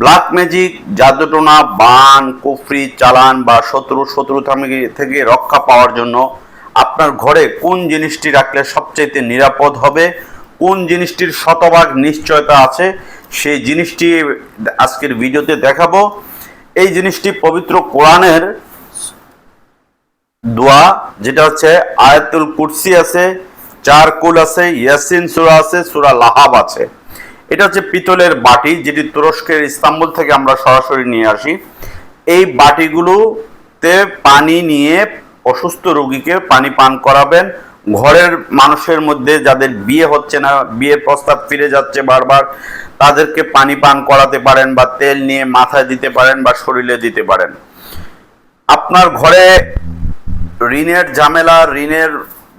Black magic, জাদুটোনা, বান, কুফরি, চালান বা শত্রু শত্রু থেকে রক্ষা পাওয়ার জন্য আপনার ঘরে কোন জিনিসটি রাখলে সবচাইতে নিরাপদ হবে, কোন জিনিসটির শতভাগ নিশ্চয়তা আছে, সেই জিনিসটি আজকের ভিডিওতে দেখাবো। এই জিনিসটি পবিত্র কোরআনের দোয়া, যেটা হচ্ছে আয়াতুল কুরসি আছে, চার কুল আছে, ইয়াসিন সুরা আছে, সুরা লাহাব আছে। এটা হচ্ছে পিতলের বাটি, যেটি তুরস্কের ইস্তাম্বুল থেকে আমরা সরাসরি নিয়ে আসি। এই বাটিগুলোতে পানি নিয়ে অসুস্থ রোগীকে পানি পান করাবেন। ঘরের মানুষের মধ্যে যাদের বিয়ে হচ্ছে না, বিয়ের প্রস্তাব ফিরে যাচ্ছে বারবার, তাদেরকে পানি পান করাতে পারেন বা তেল নিয়ে মাথায় দিতে পারেন বা শরীরে দিতে পারেন। আপনার ঘরে ঋণের ঝামেলা, ঋণের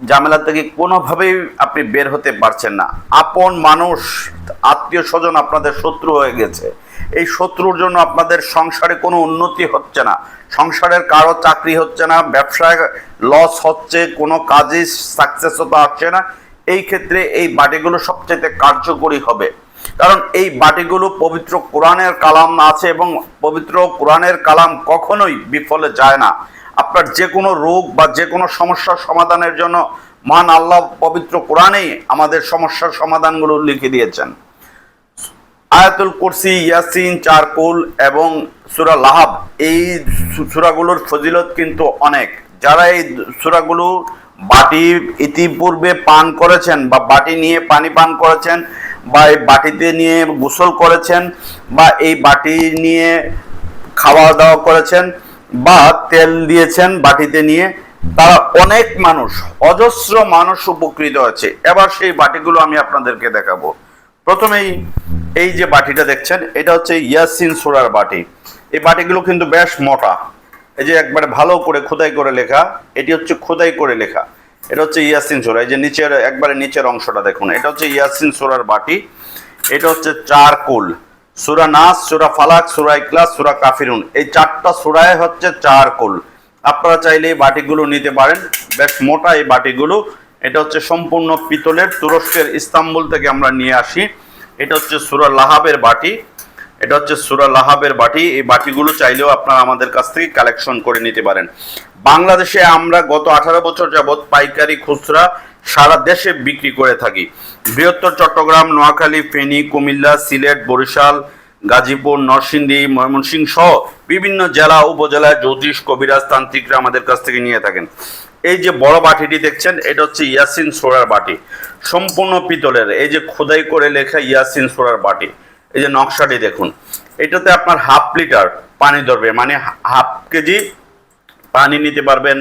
ঝামেলা থেকে কোনোভাবেই আপনি বের হতে পারছেন না। আপন মানুষ, আত্মীয় স্বজন আপনাদের শত্রু হয়ে গেছে। এই শত্রুর জন্য আপনাদের সংসারে কোনো উন্নতি হচ্ছে না। সংসারের কারও চাকরি হচ্ছে না, ব্যবসায় লস হচ্ছে, কোনো কাজে সাকসেসতা আসছে না। এই ক্ষেত্রে এই বাটিগুলো সবচেয়ে কার্যকরী হবে। কারণ এই বাটিগুলো পবিত্র কোরআনের কালাম আছে এবং পবিত্র কোরআনের কালাম কখনোই বিফলে যায় না। আপনার যে কোনো রোগ বা যে কোনো সমস্যার সমাধানের জন্য মান আল্লাহ পবিত্র কোরআনেই আমাদের সমস্যার সমাধানগুলো লিখে দিয়েছেন। আয়াতুল কুরসি, ইয়াসিন, চারকুল এবং সুরা লাহাব, এই সূরাগুলোর ফজিলত কিন্তু অনেক। যারা এই সূরাগুলো বাটি ইতিপূর্বে পান করেছেন বা বাটি নিয়ে পানি পান করেছেন বা এই বাটিতে নিয়ে গোসল করেছেন বা এই বাটি নিয়ে খাওয়া দাওয়া করেছেন বা তেল দিয়েছেন বাটিতে নিয়ে, তারা অনেক মানুষ, অজস্র মানুষ উপকৃত আছে। এবার সেই বাটিগুলো আমি আপনাদেরকে দেখাবো। প্রথমেই এই যে বাটিটা দেখছেন, এটা হচ্ছে ইয়াসিন সোরার বাটি। এই বাটিগুলো কিন্তু বেশ মোটা। এই যে একবারে ভালো করে খোদাই করে লেখা, এটি হচ্ছে খোদাই করে লেখা। এটা হচ্ছে ইয়াসিন সোরা এই যে নিচের, একবারে নিচের অংশটা দেখুন। এটা হচ্ছে ইয়াসিন সোরার বাটি। এটা হচ্ছে চার কুল সুরা নাস, সুরা ফালাক, সুরা ইকলাস সুরা কাফিরুন। এই চারটা সুরায় হচ্ছে চার কুল আপনারা চাইলে এই বাটিগুলো নিতে পারেন। বেশ মোটা এই বাটিগুলো। এটা হচ্ছে সম্পূর্ণ পিতলের, তুরস্কের ইস্তাম্বুল থেকে আমরা নিয়ে আসি। এটা হচ্ছে সুরা লাহাবের বাটি। এটা হচ্ছে সুরা লাহাবের বাটি। এই বাটিগুলো চাইলেও আপনারা আমাদের কাছ থেকে কালেকশন করে নিতে পারেন। বাংলাদেশে আমরা গত আঠারো বছর যাবৎ পাইকারি খুচরা সারা দেশে বিক্রি করে থাকি। বৃহত্তর চট্টগ্রাম, নোয়াখালী, ফেনী, কুমিল্লা, সিলেট, বরিশাল, গাজীপুর, নরসিংদী, ময়মনসিংহ সহ বিভিন্ন জেলা উপজেলায় জ্যোতিষ, কবিরাজ, তান্ত্রিকরা আমাদের কাছ থেকে নিয়ে থাকেন। এই যে বড় বাটিটি দেখছেন, এটা হচ্ছে ইয়াসিন সোরার বাটি। সম্পূর্ণ পিতলের, এই যে খোদাই করে লেখা ইয়াসিন সোরার বাটি। এই যে নকশাটি দেখুন। এটাতে আপনার হাফ লিটার পানি ধরবে মানে হাফ কেজি পানি নিতে পারবেন,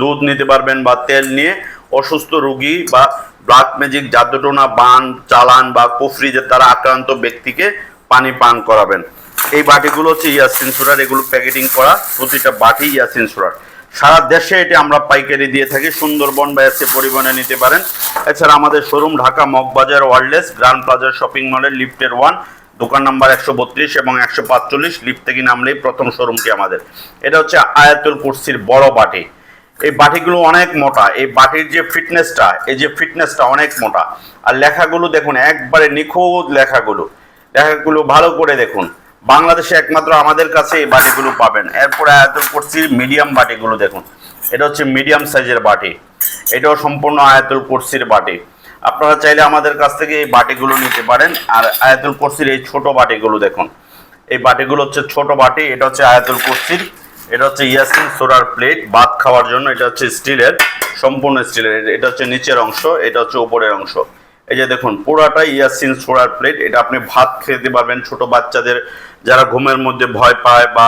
দুধ নিতে পারবেন বা তেল নিয়ে অসুস্থ রোগী বা ব্লাড ম্যাজিক জাদুটোনা বান, চালান বা কুফরি যে তারা আক্রান্ত ব্যক্তিকে পানি পান করাবেন। এই বাটিগুলো হচ্ছে ইয়াসিন সুরার, এগুলো প্যাকেটিং করা, প্রতিটা বাটি ইয়াসিন সুরার। সারা দেশে এটি আমরা পাইকারি দিয়ে থাকি, সুন্দরবন বা এসে পরিবহনে নিতে পারেন। এছাড়া আমাদের showroom Dhaka Moghbazar wireless grand প্লাজার শপিং মলের লিফটের ওয়ান, দোকান নাম্বার একশো বত্রিশ এবং একশো পাঁচচল্লিশ, লিফট থেকে নামলেই প্রথম শোরুমটি আমাদের। এটা হচ্ছে আয়াতুল কুরসির বড় বাটি। এই বাটিগুলো অনেক মোটা, এই বাটির যে ফিটনেসটা, এই যে ফিটনেসটা অনেক মোটা। আর লেখাগুলো দেখুন, একবারে নিখুঁত লেখাগুলো। লেখাগুলো ভালো করে দেখুন। বাংলাদেশে একমাত্র আমাদের কাছে এই বাটিগুলো পাবেন। এরপরে আয়াতুল কুরসির মিডিয়াম বাটিগুলো দেখুন। এটা হচ্ছে মিডিয়াম সাইজের বাটি। এটাও সম্পূর্ণ আয়াতুল কুরসির বাটি। আপনারা চাইলে আমাদের কাছ থেকে এই বাটিগুলো নিতে পারেন। আর আয়াতুল কুরসির এই ছোট বাটিগুলো দেখুন। এই বাটিগুলো হচ্ছে ছোট বাটি, এটা হচ্ছে আয়াতুল কুরসির এটা হচ্ছে ইয়াসিন সোরার প্লেট, ভাত খাওয়ার জন্য। এটা হচ্ছে স্টিলের, সম্পূর্ণ স্টিলের। এটা হচ্ছে নিচের অংশ, এটা হচ্ছে উপরের অংশ। এই যে দেখুন পুরাটাই ইয়াসিন সোরার প্লেট। এটা আপনি ভাত খেতে পারবেন ছোট বাচ্চাদের। যারা ঘুমের মধ্যে ভয় পায় বা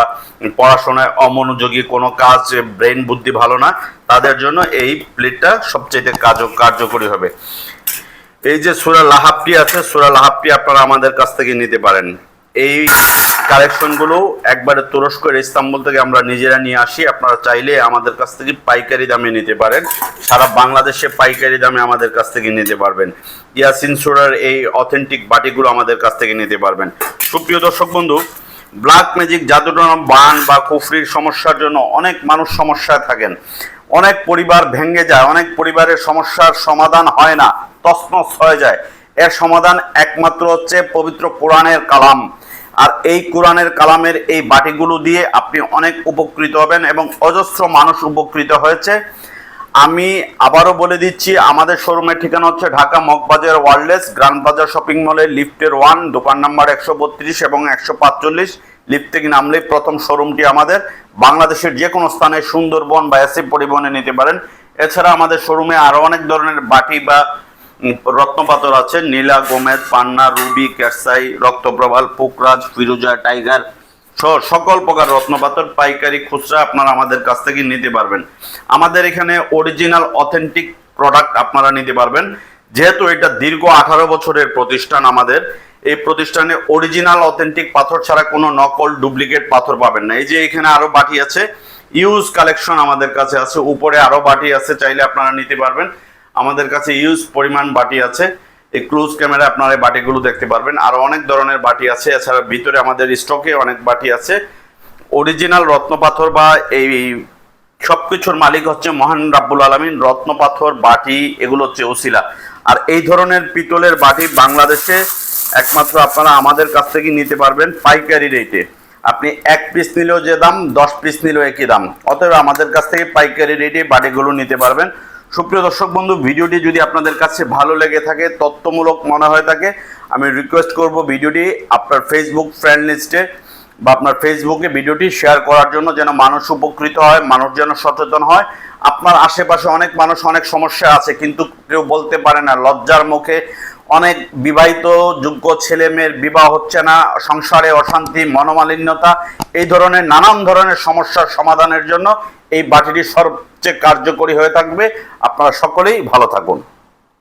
পড়াশোনায় অমনোযোগী, কোনো কাজ, ব্রেন বুদ্ধি ভালো না, তাদের জন্য এই প্লেটটা সবচেয়ে কাজ কার্যকরী হবে। এই যে সুরা লাহাবটি আছে, সুরা লাহাবটি আপনারা আমাদের কাছ থেকে নিতে পারেন। এই কালেকশনগুলো একবারে তুরস্কের ইস্তাম্বুল থেকে আমরা নিজেরা নিয়ে আসি। আপনারা চাইলে আমাদের কাছ থেকে পাইকারি দামে নিতে পারেন। সারা বাংলাদেশে পাইকারি দামে আমাদের কাছ থেকে নিতে পারবেন। ইয়াসিন সুরার এই অথেন্টিক বাটিগুলো আমাদের কাছ থেকে নিতে পারবেন। সুপ্রিয় দর্শক বন্ধু ব্ল্যাক ম্যাজিক জাদুটনা বান বা কুফরির সমস্যার জন্য অনেক মানুষ সমস্যায় থাকেন। অনেক পরিবার ভেঙে যায়, অনেক পরিবারের সমস্যার সমাধান হয় না, তছনছ হয়ে যায়। এর সমাধান একমাত্র হচ্ছে পবিত্র কোরআনের কালাম। আর এই কোরআনের কালামের এই বাটিগুলো দিয়ে আপনি অনেক উপকৃত হবেন এবং অজস্র মানুষ উপকৃত হয়েছে। আমি আবারও বলে দিচ্ছি, আমাদের শোরুমের ঠিকানা হচ্ছে Dhaka Moghbazar wireless grand Bazar shopping মলে, লিফটের ওয়ান, দোকান নাম্বার একশো বত্রিশ এবং একশো পাঁচচল্লিশ। লিফট থেকে নামলেই প্রথম শোরুমটি আমাদের। বাংলাদেশের যে কোনো স্থানে সুন্দরবন বা এসি পরিবহনে নিতে পারেন। এছাড়া আমাদের শোরুমে আরও অনেক ধরনের বাটি বা রত্নপাথর আছে, নীলা গোমেদ পান্না, রুবি ক্যারসাই রক্তপ্রবাল, পোকরাজ, ফিরোজা, টাইগার সহ সকল প্রকার রত্নপাথর, পাইকারি, খুচরা আপনারা আমাদের কাছ থেকে নিতে পারবেন। আমাদের এখানে অরিজিনাল অথেন্টিক প্রোডাক্ট আপনারা নিতে পারবেন। যেহেতু এটা দীর্ঘ আঠারো বছরের প্রতিষ্ঠান আমাদের, এই প্রতিষ্ঠানে অরিজিনাল অথেন্টিক পাথর ছাড়া কোনো নকল ডুপ্লিকেট পাথর পাবেন না। এই যে এখানে আরও বাটি আছে ইউজ কালেকশন আমাদের কাছে আছে, উপরে আরও বাটি আছে, চাইলে আপনারা নিতে পারবেন। আমাদের কাছে ইউজ পরিমাণ বাটি আছে। এই ক্লোজ ক্যামেরা আপনারা এই বাটিগুলো দেখতে পারবেন। আরও অনেক ধরনের বাটি আছে। এছাড়া ভিতরে আমাদের স্টকে অনেক বাটি আছে। অরিজিনাল রত্নপাথর বা এই সব কিছুর মালিক হচ্ছে মহান রাব্বুল আলমিন। রত্নপাথর, বাটি, এগুলো হচ্ছে ওসিলা। আর এই ধরনের পিতলের বাটি বাংলাদেশে একমাত্র আপনারা আমাদের কাছ থেকে নিতে পারবেন পাইকারি রেটে আপনি এক পিস নিলেও যে দাম, দশ পিস নিলেও একই দাম। অতএব আমাদের কাছ থেকে পাইকারি রেটে বাটিগুলো নিতে পারবেন। সুপ্রিয় দর্শক বন্ধু, ভিডিওটি যদি আপনাদের কাছে ভালো লেগে থাকে, তথ্যমূলক মনে হয় থাকে, আমি রিকোয়েস্ট করব ভিডিওটি আপনার ফেসবুক ফ্রেন্ড লিস্টে বা আপনার ফেসবুকে ভিডিওটি শেয়ার করার জন্য যেন মানুষ উপকৃত হয়, মানুষ যেন সচেতন হয়। আপনার আশেপাশে অনেক মানুষ অনেক সমস্যা আছে, কিন্তু কেউ বলতে পারে না, লজ্জার মুখে অনেক বিবাহিত, যোগ্য ছেলে মেয়ের বিবাহ হচ্ছে না, সংসারে অশান্তি, মনোমালিন্যতা, এই ধরনের নানান ধরনের সমস্যার সমাধানের জন্য এই বাটিটি সবচেয়ে কার্যকরী হয়ে থাকবে। আপনারা সকলেই ভালো থাকুন।